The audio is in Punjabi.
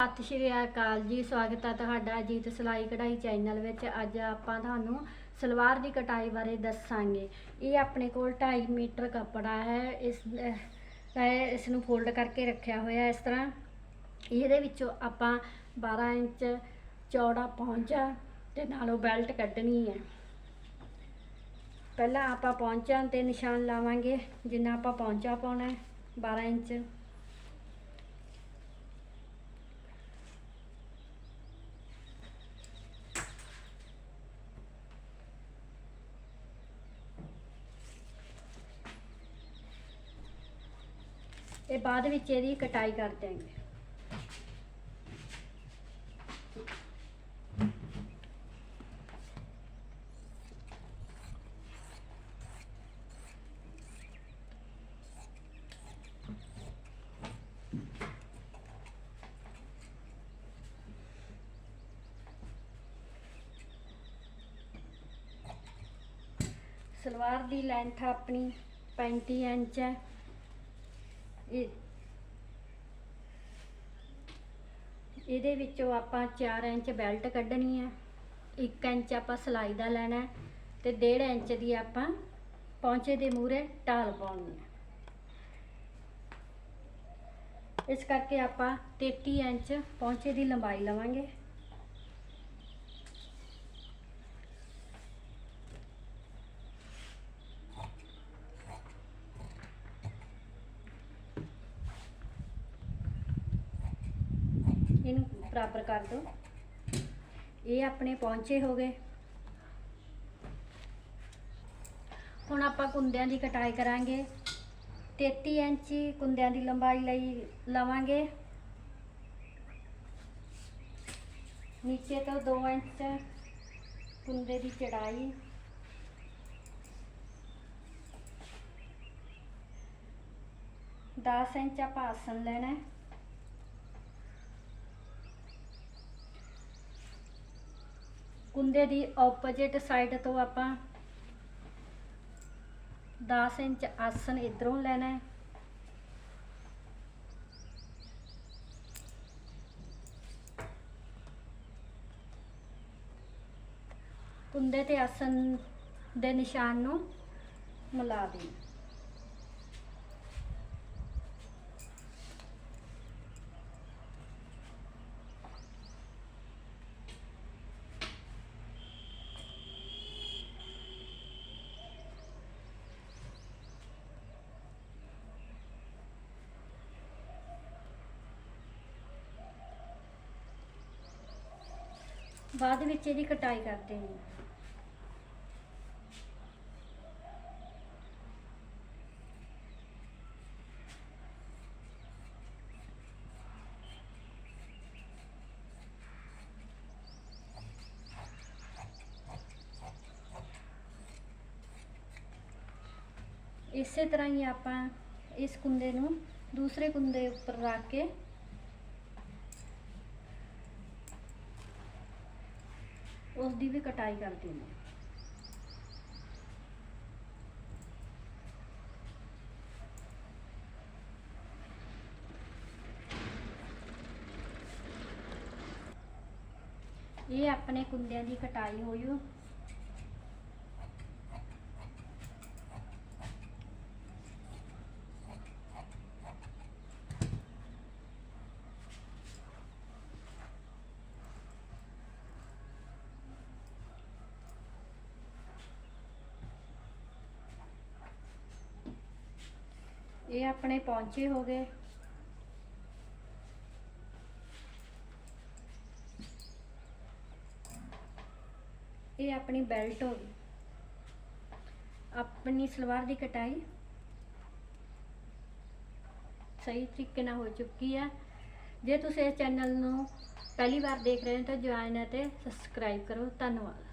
ਸਤਿ ਸ਼੍ਰੀ ਅਕਾਲ ਜੀ, ਸਵਾਗਤ ਹੈ ਤੁਹਾਡਾ ਅਜੀਤ ਸਿਲਾਈ ਕਢਾਈ ਚੈਨਲ ਵਿੱਚ। ਅੱਜ ਆਪਾਂ ਤੁਹਾਨੂੰ ਸਲਵਾਰ ਦੀ ਕਟਾਈ ਬਾਰੇ ਦੱਸਾਂਗੇ। ਇਹ ਆਪਣੇ ਕੋਲ 2.5 ਮੀਟਰ ਕੱਪੜਾ ਹੈ। ਇਸ ਇਸ ਨੂੰ ਫੋਲਡ ਕਰਕੇ ਰੱਖਿਆ ਹੋਇਆ ਇਸ ਤਰ੍ਹਾਂ। ਇਹਦੇ ਵਿੱਚੋਂ ਆਪਾਂ 12 ਇੰਚ ਚੌੜਾ ਪਹੁੰਚਾ ਤੇ ਨਾਲੋਂ ਬੈਲਟ ਕੱਢਣੀ ਹੈ। ਪਹਿਲਾਂ ਆਪਾਂ ਪਹੁੰਚਾਂ ਤੇ ਨਿਸ਼ਾਨ ਲਾਵਾਂਗੇ, ਜਿੰਨਾ ਆਪਾਂ ਪਹੁੰਚਾ ਪਾਉਣਾ ਹੈ 12 ਇੰਚ। ਤੇ ਬਾਅਦ ਵਿੱਚ ਇਹਦੀ ਕਟਾਈ ਕਰ ਦਿਆਂਗੇ। ਸਲਵਾਰ ਦੀ ਲੈਂਥ ਆਪਣੀ 35 ਇੰਚ ਹੈ। ਇਹ ਇਹਦੇ ਵਿੱਚੋਂ ਆਪਾਂ 4 ਇੰਚ ਬੈਲਟ ਕੱਢਣੀ ਹੈ 1 ਇੰਚ ਆਪਾਂ ਸਲਾਈ ਦਾ ਲੈਣਾ ਹੈ ਤੇ 1.5 ਇੰਚ ਦੀ ਆਪਾਂ ਪੌਂਚੇ ਦੇ ਮੂਹਰੇ ਢਾਲ ਪਾਉਣੀ ਹੈ। ਇਸ ਕਰਕੇ ਆਪਾਂ 33 ਇੰਚ ਪੌਂਚੇ ਦੀ ਲੰਬਾਈ ਲਵਾਂਗੇ। ਇਹਨੂੰ ਬਰਾਬਰ ਕਰ ਦਿਓ ਇਹ ਆਪਣੇ ਪਹੁੰਚੇ ਹੋ ਗਏ। ਹੁਣ ਆਪਾਂ ਕੁੰਦਿਆਂ ਦੀ ਕਟਾਈ ਕਰਾਂਗੇ। 33 ਇੰਚੀ ਕੁੰਦਿਆਂ ਦੀ ਲੰਬਾਈ ਲਈ ਲਵਾਂਗੇ। ਨੀਚੇ ਤੋਂ 2 ਇੰਚ ਕੁੰਦੇ ਦੀ ਚੜਾਈ। ਦਸ ਇੰਚ ਆਪਾਂ ਆਸਣ ਲੈਣਾ ਹੈ। ਕੁੰਦੇ ਦੀ ਆਪੋਜੀਟ ਸਾਈਡ ਤੋਂ ਆਪਾਂ 10 ਇੰਚ ਆਸਨ ਇਧਰੋਂ ਲੈਣਾ ਹੈ। ਕੁੰਦੇ ਤੇ ਆਸਨ ਦੇ ਨਿਸ਼ਾਨ ਨੂੰ ਮਿਲਾ ਦੇਣਾ। ਬਾਅਦ ਵਿੱਚ ਇਹਦੀ ਕਟਾਈ ਕਰਦੇ ਹਾਂ ਇਸੇ ਤਰ੍ਹਾਂ ਹੀ ਆਪਾਂ ਇਸ ਕੁੰਦੇ ਨੂੰ ਦੂਸਰੇ ਕੁੰਦੇ ਉੱਪਰ ਰੱਖ ਕੇ ਉਸ ਦੀ ਵੀ ਕਟਾਈ ਕਰ ਦੇਣੀ ਇਹ ਆਪਣੇ ਕੁੰਦਿਆਂ ਦੀ ਕਟਾਈ ਹੋਈ ਓ। ਇਹ ਆਪਣੇ ਪਹੁੰਚੇ ਹੋ ਗਏ। ਇਹ ਆਪਣੀ ਬੈਲਟ ਹੋ ਗਈ। ਆਪਣੀ ਸਲਵਾਰ ਦੀ ਕਟਾਈ ਸਹੀ ਤਰੀਕੇ ਨਾਲ ਹੋ ਚੁੱਕੀ ਹੈ ਜੇ ਤੁਸੀਂ ਇਸ ਚੈਨਲ ਨੂੰ ਪਹਿਲੀ ਵਾਰ ਦੇਖ ਰਹੇ ਹੋ ਤਾਂ ਜੁਆਇਨ ਅਤੇ ਸਬਸਕ੍ਰਾਈਬ ਕਰੋ। ਧੰਨਵਾਦ।